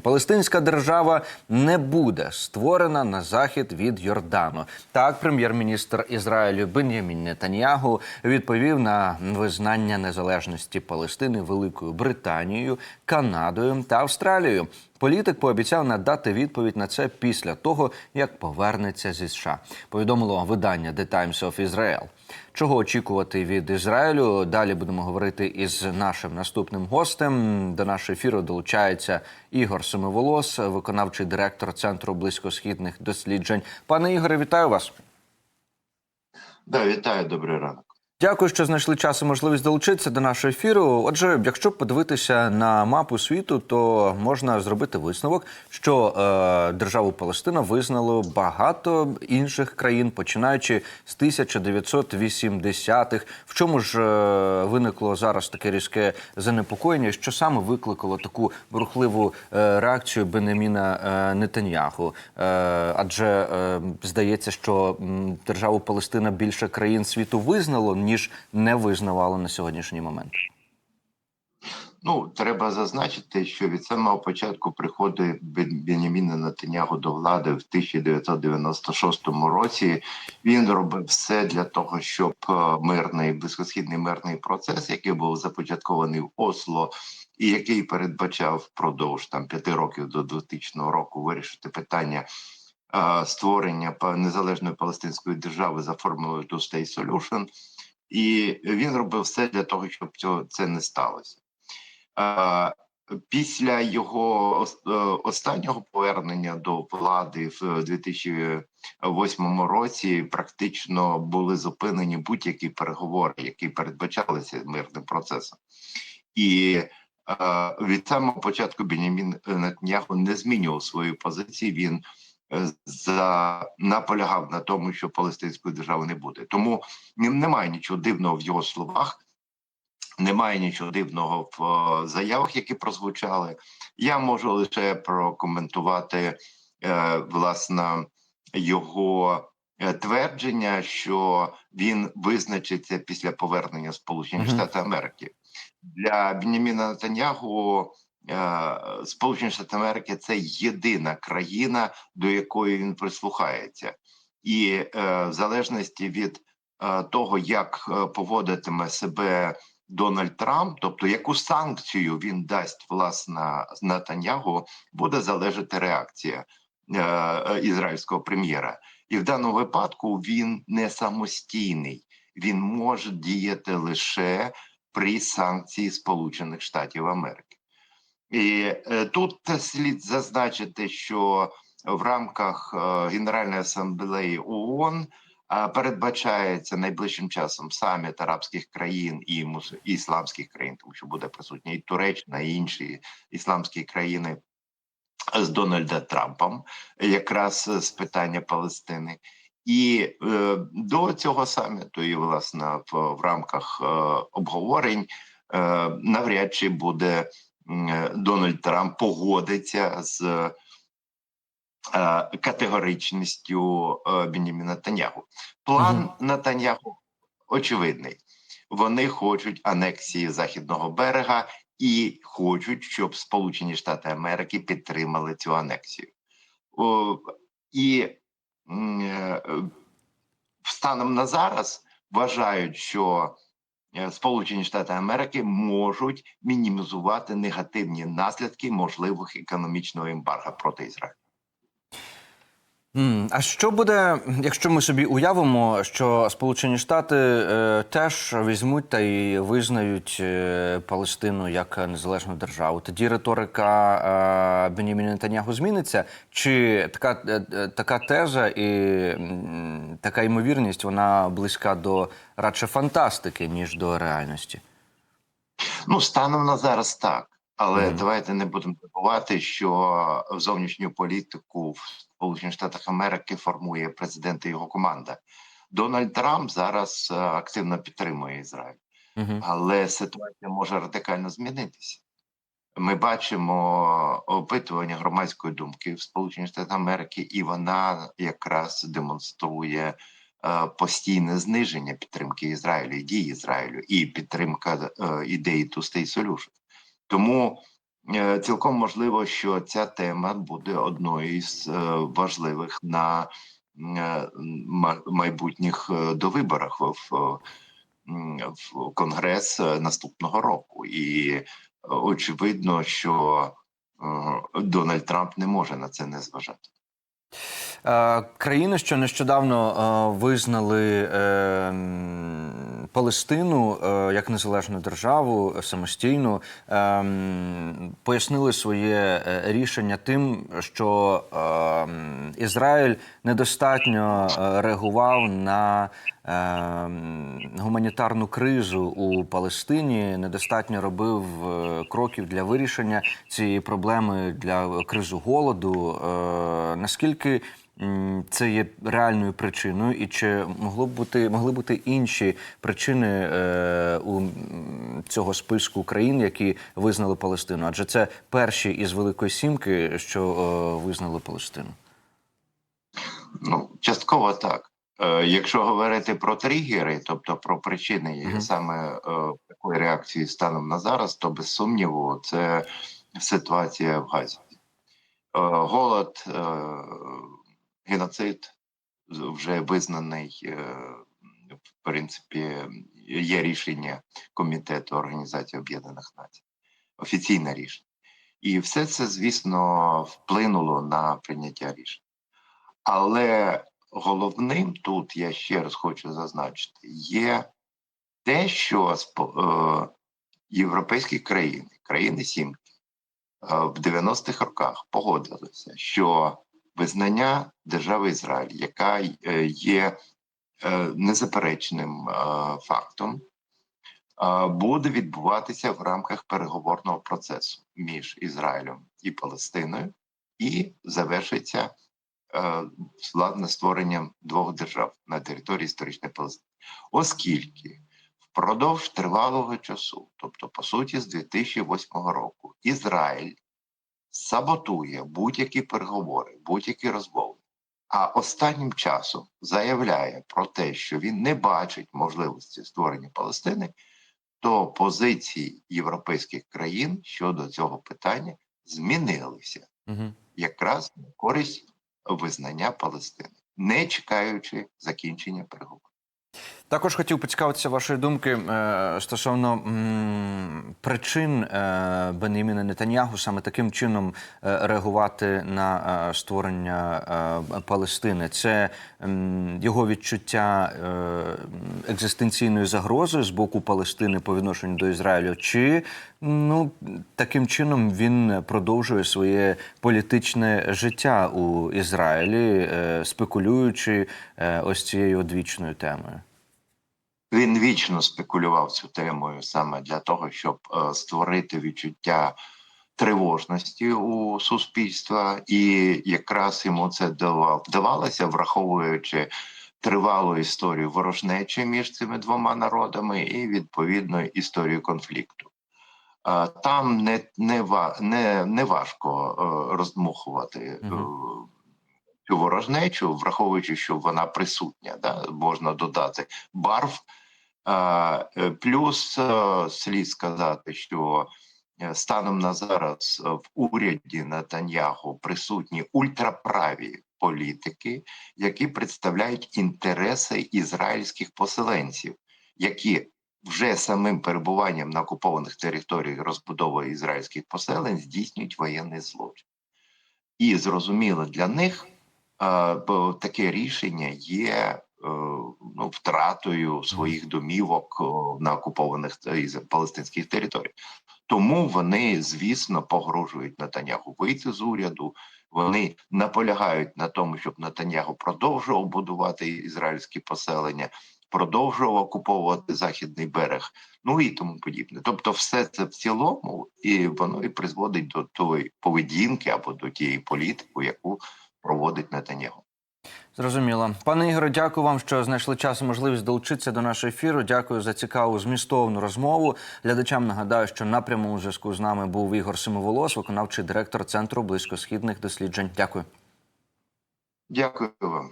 Палестинська держава не буде створена на захід від Йордану. Так, прем'єр-міністр Ізраїлю Бен'ямін Нетаньягу відповів на визнання незалежності Палестини Великою Британією, Канадою та Австралією. Політик пообіцяв надати відповідь на це після того, як повернеться зі США. Повідомило видання The Times of Israel. Чого очікувати від Ізраїлю? Далі будемо говорити із нашим наступним гостем. До нашого ефіру долучається Ігор Семиволос, виконавчий директор Центру близькосхідних досліджень. Пане Ігоре, вітаю вас. Да, вітаю, добрий ранок. Дякую, що знайшли час і можливість долучитися до нашого ефіру. Отже, якщо подивитися на мапу світу, то можна зробити висновок, що е, державу Палестина визнало багато інших країн, починаючи з 1980-х. В чому ж е, виникло зараз таке різке занепокоєння? Що саме викликало таку бурхливу е, реакцію Бенеміна е, Нетаньяху? Е, адже е, здається, що м, державу Палестина більше країн світу визнало, ніж не визнавало на сьогоднішній момент. Ну, треба зазначити, що від самого початку приходу Бен- Беняміна Нетаньягу до влади в 1996 році він робив все для того, щоб е, мирний близькосхідний мирний процес, який був започаткований в Осло, і який передбачав впродовж там п'яти років до 2000 року вирішити питання е, створення незалежної палестинської держави за формулою Two State Solution. І він робив все для того, щоб цього це не сталося. Після його е, останнього повернення до влади в 2008 році практично були зупинені будь-які переговори, які передбачалися мирним процесом, і е, від самого початку Бенямін Нетаньяху не змінював свою позицію. Він за наполягав на тому, що палестинської держави не буде. Тому немає нічого дивного в його словах. Немає нічого дивного в е, заявах, які прозвучали. Я можу лише прокоментувати е, власне його е, твердження, що він визначиться після повернення Сполучених. Штатів Америки. Для Беняміна Нетаньягу е, Сполучені Штати Америки це єдина країна, до якої він прислухається, і е, в залежності від е, того, як е, поводитиме себе Дональд Трамп, тобто яку санкцію він дасть власне Натаньягу, буде залежати реакція е, е, ізраїльського прем'єра. І в даному випадку він не самостійний, він може діяти лише при санкції Сполучених Штатів Америки. І е, тут слід зазначити, що в рамках е, Генеральної асамблеї ООН передбачається найближчим часом саміт арабських країн і ісламських країн, тому що буде присутня і Туреччина, і інші ісламські країни з Дональда Трампом, якраз з питання Палестини. І е, до цього саміту, і власне в, в рамках е, обговорень е, навряд чи буде е, Дональд Трамп погодиться з е, категоричністю е, Беніміна Натаньягу. План Мгм. Натаньягу очевидний. Вони хочуть анексії західного берега і хочуть, щоб Сполучені Штати Америки підтримали цю анексію. О, і е, станом на зараз вважають, що е, Сполучені Штати Америки можуть мінімізувати негативні наслідки можливих економічного ембарга проти Ізраїлю. А що буде, якщо ми собі уявимо, що Сполучені Штати е, теж візьмуть та й визнають е, Палестину як незалежну державу? Тоді риторика е, Беніміна Нетаньяху зміниться? Чи така, е, е, така теза і м, така ймовірність вона близька до радше фантастики, ніж до реальності? Ну, станом на зараз так. Але Мгм. давайте не будемо забувати, що зовнішню політику в Сполучених Штатах Америки формує президент і його команда. Дональд Трамп зараз е, активно підтримує Ізраїль, Угу. але ситуація може радикально змінитися. Ми бачимо опитування громадської думки в Сполучених Штатах Америки, і вона якраз демонструє е, постійне зниження підтримки Ізраїлю, і дій Ізраїлю, і підтримка е, ідеї Two State Solution. Тому е, цілком можливо, що ця тема буде одною з е, важливих на е, ма- майбутніх е, довиборах в, в, Конгрес е, наступного року. І е, очевидно, що е, Дональд Трамп не може на це не зважати. Е, Країни, що нещодавно е, визнали е, Палестину е, як незалежну державу самостійну, е, пояснили своє е, рішення тим, що е, Ізраїль недостатньо е, реагував на е, гуманітарну кризу у Палестині, недостатньо робив кроків для вирішення цієї проблеми для кризу голоду. Наскільки це є реальною причиною, і чи могло б бути могли бути інші причини е, у цього списку країн, які визнали Палестину? Адже це перші із Великої Сімки, що е, визнали Палестину. Ну, частково так. Е, якщо говорити про тригери, тобто про причини Мгм. саме е, такої реакції станом на зараз, то без сумніву це ситуація в Газі. Е, голод, е, геноцид вже визнаний, е, в принципі, є рішення Комітету Організації Об'єднаних Націй, офіційне рішення. І все це, звісно, вплинуло на прийняття рішень. Але головним тут я ще раз хочу зазначити, є те, що е, європейські країни, країни Сімки, е, в 90-х роках погодилися, що визнання держави Ізраїль, яка е, є е, незаперечним е, фактом, буде відбуватися в рамках переговорного процесу між Ізраїлем і Палестиною, і завершиться власне створенням двох держав на території історичної Палестини, оскільки впродовж тривалого часу, тобто по суті з 2008 року, Ізраїль саботує будь-які переговори, будь-які розмови. А останнім часом заявляє про те, що він не бачить можливості створення Палестини, то позиції європейських країн щодо цього питання змінилися Угу. якраз на користь визнання Палестини, не чекаючи закінчення переговорів. Також хотів поцікавитися вашої думки е, стосовно причин е, Беніміна Нетаньягу саме таким чином е, реагувати на створення Палестини. Це його відчуття екзистенційної загрози з боку Палестини по відношенню до Ізраїлю, чи ну таким чином він продовжує своє політичне життя у Ізраїлі, спекулюючи ось цією одвічною темою. Він вічно спекулював цю темою саме для того, щоб е, створити відчуття тривожності у суспільства, і якраз йому це вдавалося, враховуючи тривалу історію ворожнечі між цими двома народами і відповідно історію конфлікту. Е, Там не, не, не, не важко е, роздмухувати. е, Цю ворожнечу, враховуючи, що вона присутня, да, можна додати барв. Е, Плюс е, слід сказати, що е, станом на зараз в уряді Натаньяху присутні ультраправі політики, які представляють інтереси ізраїльських поселенців, які вже самим перебуванням на окупованих територіях розбудовою ізраїльських поселень здійснюють воєнний злочин. І зрозуміло для них е, таке рішення є е, втратою своїх домівок на окупованих та- палестинських територіях. Тому вони, звісно, погрожують Натаняху вийти з уряду. Вони наполягають на тому, щоб Натаняху продовжував будувати ізраїльські поселення, продовжував окуповувати західний берег, ну і тому подібне. Тобто, все це в цілому, і воно і призводить до тої поведінки або до тієї політики, яку проводить Нетаньяху. Зрозуміло. Пане Ігоре, дякую вам, що знайшли час і можливість долучитися до нашого ефіру. Дякую за цікаву змістовну розмову. Глядачам нагадаю, що на прямому зв'язку з нами був Ігор Симоволос, виконавчий директор Центру близькосхідних досліджень. Дякую. Дякую вам.